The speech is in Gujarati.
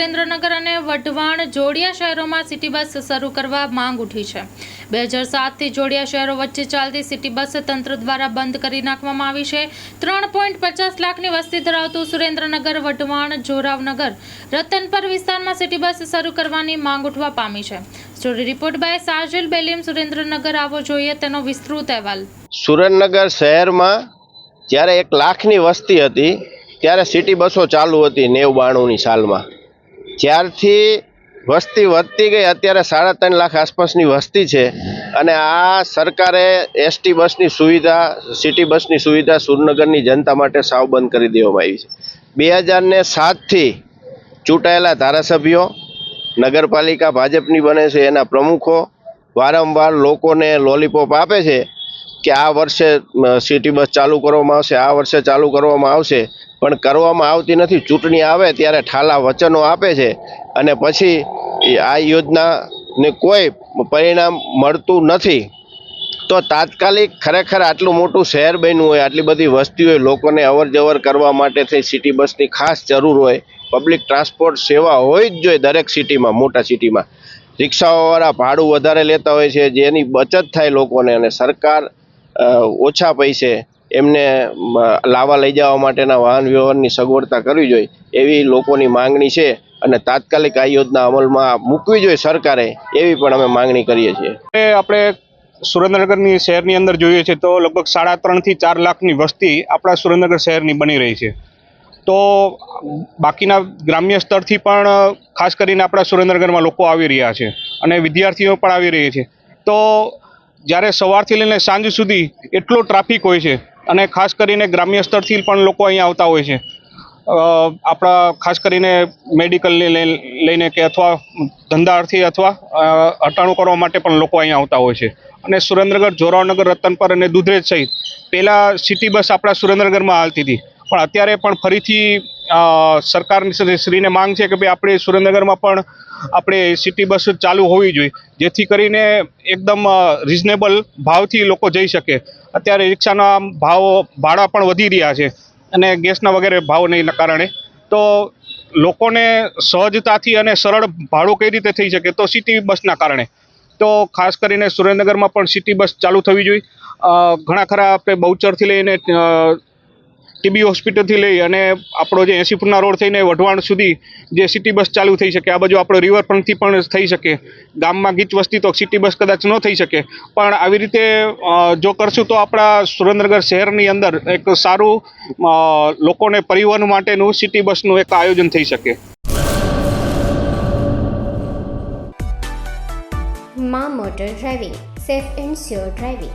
સુરેન્દ્રનગર અને વઢવાણ જોડિયા શહેરોમાં સિટી બસ શરૂ કરવા માંગ ઉઠી છે. બે હજાર સાતથી જોડિયા શહેરો વચ્ચે ચાલતી સિટી બસ તંત્ર દ્વારા બંધ કરી નાખવામાં આવી છે. ત્રણ પોઈન્ટ પચાસ લાખની વસ્તી ધરાવતું સુરેન્દ્રનગર, વઢવાણ, જોરાવનગર, રતનપર વિસ્તારમાં સિટી બસ શરૂ કરવાની માંગ ઉઠવા પામી છે. Story report by Sajal Belim, Surendranagar આવો જોઈએ તેનો વિસ્તૃત અહેવાલ. સુરેન્દ્રનગર શહેરમાં જ્યારે એક લાખની વસ્તી હતી, ત્યારે સિટી બસો ચાલુ હતી નેવ બાણુંની સાલમાં. જ્યારથી વસ્તી વધતી ગઈ, અત્યારે સાડા ત્રણ લાખ આસપાસની વસ્તી છે અને આ સરકારે એસટી બસની સુવિધા, સિટી બસની સુવિધા સુરનગરની જનતા માટે સાવ બંધ કરી દેવામાં આવી છે. બે હજારને સાતથી ચૂંટાયેલા ધારાસભ્યો, નગરપાલિકા ભાજપની બને છે, એના પ્રમુખો વારંવાર લોકોને લોલીપોપ આપે છે કે આ વર્ષે સિટી બસ ચાલુ કરવામાં આવશે, આ વર્ષે ચાલુ કરવામાં આવશે. પણ કરવામાં આવતી નથી. ચૂંટણી આવે ત્યારે ઠાલા વચનો આપે છે અને પછી આ યોજનાને કોઈ પરિણામ મળતું નથી. તો તાત્કાલિક ખરેખર આટલું મોટું શહેર બન્યું હોય, આટલી બધી વસ્તી હોય, લોકોને અવરજવર કરવા માટે થઈ, સિટી બસની ખાસ જરૂર હોય, પબ્લિક ટ્રાન્સપોર્ટ સેવા હોય જ જોઈએ દરેક સિટીમાં, મોટા સિટીમાં. રિક્ષાઓવાળા ભાડું વધારે લેતા હોય છે, જેની બચત થાય લોકોને અને સરકાર ઓછા પૈસે એમને લાવવા લઈ જવા માટેના વાહન વ્યવહારની સગવડતા કરવી જોઈએ, એવી લોકોની માંગણી છે અને તાત્કાલિક આ યોજના અમલમાં મૂકવી જોઈએ સરકારે, એવી પણ અમે માંગણી કરીએ છીએ. આપણે સુરેન્દ્રનગરની શહેરની અંદર જોઈએ છે તો લગભગ સાડા ત્રણથી ચાર લાખની વસ્તી આપણા સુરેન્દ્રનગર શહેરની બની રહી છે. તો બાકીના ગ્રામ્ય સ્તરથી પણ, ખાસ કરીને આપણા સુરેન્દ્રનગરમાં લોકો આવી રહ્યા છે અને વિદ્યાર્થીઓ પણ આવી રહ્યા છે. તો જ્યારે સવારથી લઈને સાંજ સુધી એટલો ટ્રાફિક હોય છે અને ખાસ કરીને ગ્રામ્ય સ્તરથી પણ લોકો અહીંયા આવતા હોય છે. આપણા ખાસ કરીને મેડિકલને લઈ- લઈને કે અથવા ધંધાર્થી અથવા અટાણું કરવા માટે પણ લોકો અહીંયા આવતા હોય છે. અને સુરેન્દ્રનગર જોરાવનગર રતનપર અને દુધરેજ સહિત પહેલાં સિટી બસ આપણા સુરેન્દ્રનગરમાં હાલતી હતી. પણ અત્યારે પણ ફરીથી સરકારની સાથે શ્રીને માંગ છે કે ભાઈ આપણે સુરેન્દ્રનગરમાં પણ આપણે સિટી બસ ચાલુ હોવી જોઈએ. જેથી કરીને એકદમ રિઝનેબલ ભાવથી લોકો જઈ શકે. અત્યારે રિક્ષાના ભાવ, ભાડા પણ વધી રહ્યા છે અને ગેસના વગેરે ભાવને કારણે. તો લોકોને સહજતાથી અને સરળ ભાડું કઈ રીતે થઈ શકે તો સિટી બસના કારણે. તો ખાસ કરીને સુરેન્દ્રનગરમાં પણ સિટી બસ ચાલુ થવી જોઈએ. ઘણા ખરા આપણે બહુચરથી લઈને ટીબી હોસ્પિટલથી લઈ અને આપણો જે એસીપુરના રોડ થઈને વઢવાણ સુધી જે સિટી બસ ચાલુ થઈ શકે, આ બાજુ આપણો રિવરફ્રન્ટથી પણ થઈ શકે. ગામમાં ગીચ વસ્તી તો સિટી બસ કદાચ ન થઈ શકે. પણ આવી રીતે જો કરશું તો આપણા સુરેન્દ્રનગર શહેરની અંદર એક સારું લોકોને પરિવહન માટેનું સિટી બસનું એક આયોજન થઈ શકે. મા motor driving, safe and sure driving.